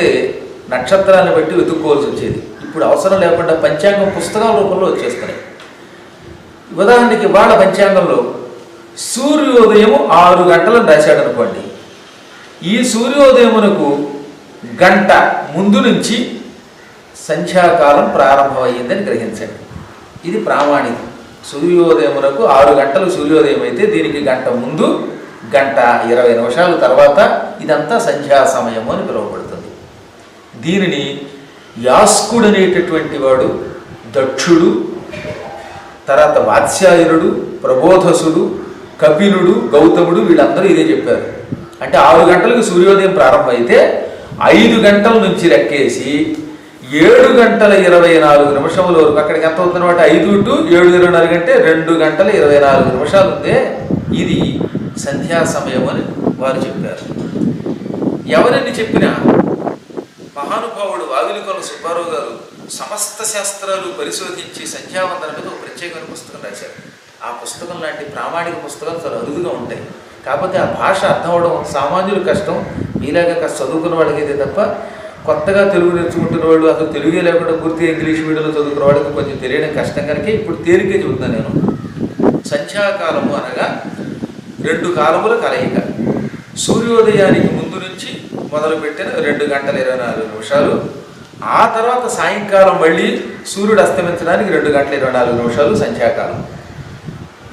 పడితే నక్షత్రాన్ని బట్టి వెతుక్కోవాల్సి వచ్చేది. ఇప్పుడు అవసరం లేకుండా పంచాంగం పుస్తకాల రూపంలో వచ్చేస్తున్నాయి. ఉదాహరణకి వాళ్ళ పంచాంగంలో సూర్యోదయం ఆరు గంటలను రాశాడు అనుకోండి. ఈ సూర్యోదయమునకు గంట ముందు నుంచి సంధ్యాకాలం ప్రారంభమయ్యిందని గ్రహించండి. ఇది ప్రామాణికం. సూర్యోదయమునకు ఆరు గంటలు సూర్యోదయం అయితే దీనికి గంట ముందు గంట ఇరవై నిమిషాల తర్వాత ఇదంతా సంధ్యా సమయము అని పిలువబడుతుంది. దీనిని యాస్కుడు అనేటటువంటి వాడు దక్షుడు తర్వాత వాత్స్యాయనుడు ప్రబోధసుడు కపిలుడు గౌతముడు వీళ్ళందరూ ఇదే చెప్పారు. అంటే ఆరు గంటలకు సూర్యోదయం ప్రారంభమైతే ఐదు గంటల నుంచి రెక్కేసి ఏడు గంటల ఇరవై నాలుగు నిమిషముల వరకు అక్కడికి ఎంత అవుతుందన్నమాట? ఐదు టు ఏడు ఇరవై నాలుగు అంటే రెండు గంటల ఇరవై నాలుగు నిమిషాలు ఉందే ఇది సంధ్యా సమయం అని వారు చెప్పారు. ఎవరని చెప్పినా మహానుభావుడు వావిలికొల సుబ్బారావు గారు సమస్త శాస్త్రాలు పరిశోధించి సంధ్యావందన మీద ఒక ప్రత్యేకమైన పుస్తకం రాశారు. ఆ పుస్తకం లాంటి ప్రామాణిక పుస్తకాలు చాలా అరుదుగా ఉంటాయి. కాకపోతే ఆ భాష అర్థం అవడం సామాన్యులు కష్టం. మీలాగా కాస్త చదువుకున్న వాళ్ళకైతే తప్ప కొత్తగా తెలుగు నేర్చుకుంటున్న వాళ్ళు అసలు తెలుగే లేకుండా పూర్తిగా ఇంగ్లీష్ మీడియంలో చదువుకున్న వాళ్ళకి కొంచెం తెలియడం కష్టం కనుక ఇప్పుడు తేలిక చెబుతున్నాను నేను. సంధ్యాకాలము అనగా రెండు కాలముల కలయిక. సూర్యోదయానికి నుంచి మొదలుపెట్టిన రెండు గంటల ఇరవై నాలుగు నిమిషాలు. ఆ తర్వాత సాయంకాలం మళ్ళీ సూర్యుడు అస్తమించడానికి రెండు గంటల ఇరవై నాలుగు నిమిషాలు సంధ్యాకాలం.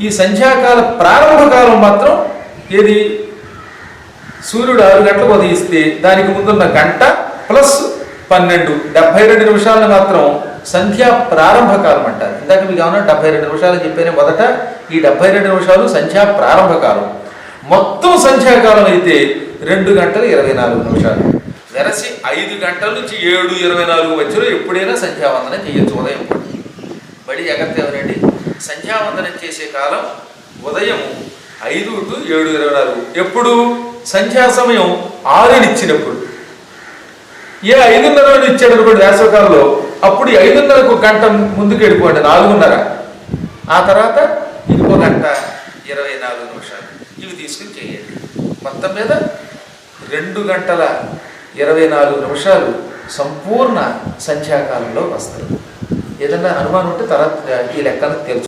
ఈ సంధ్యాకాల ప్రారంభ కాలం మాత్రం ఏది? సూర్యుడు ఆరు గంటలకు ఉదయిస్తే దానికి ముందున్న గంట ప్లస్ పన్నెండు డెబ్బై రెండు నిమిషాలను మాత్రం సంధ్యా ప్రారంభ కాలం అంటారు. ఇందాక మీకు ఏమన్నా డెబ్బై రెండు నిమిషాలు చెప్పాను మొదట ఈ డెబ్బై రెండు నిమిషాలు సంధ్యా ప్రారంభ కాలం. మొత్తం సంధ్యాకాలం అయితే రెండు గంటలు ఇరవై నాలుగు నిమిషాలు. వెరసి ఐదు గంటల నుంచి ఏడు ఇరవై నాలుగు మధ్యలో ఎప్పుడైనా సంధ్యావందనం చేయొచ్చు ఉదయం. బడి జాగ్రత్త ఎవరండి సంధ్యావందనం చేసే కాలం ఉదయం ఐదు టు ఏడు ఇరవై నాలుగు. ఎప్పుడు? సంధ్యా సమయం ఆరునిచ్చినప్పుడు. ఏ ఐదున్నర ఇచ్చాడు వేసవకాలంలో అప్పుడు ఐదున్నరకు గంట ముందుకు వెళ్ళిపోండి నాలుగున్నర. ఆ తర్వాత ఇంకో గంట ఇరవై నాలుగు నిమిషాలు. ఇవి తీసుకుని చేయండి. మొత్తం మీద రెండు గంటల ఇరవై నాలుగు నిమిషాలు సంపూర్ణ సంధ్యాకాలంలో వస్తారు. ఏదన్నా అనుమానం ఉంటే తర్వాత ఈ లెక్కను తెలుసు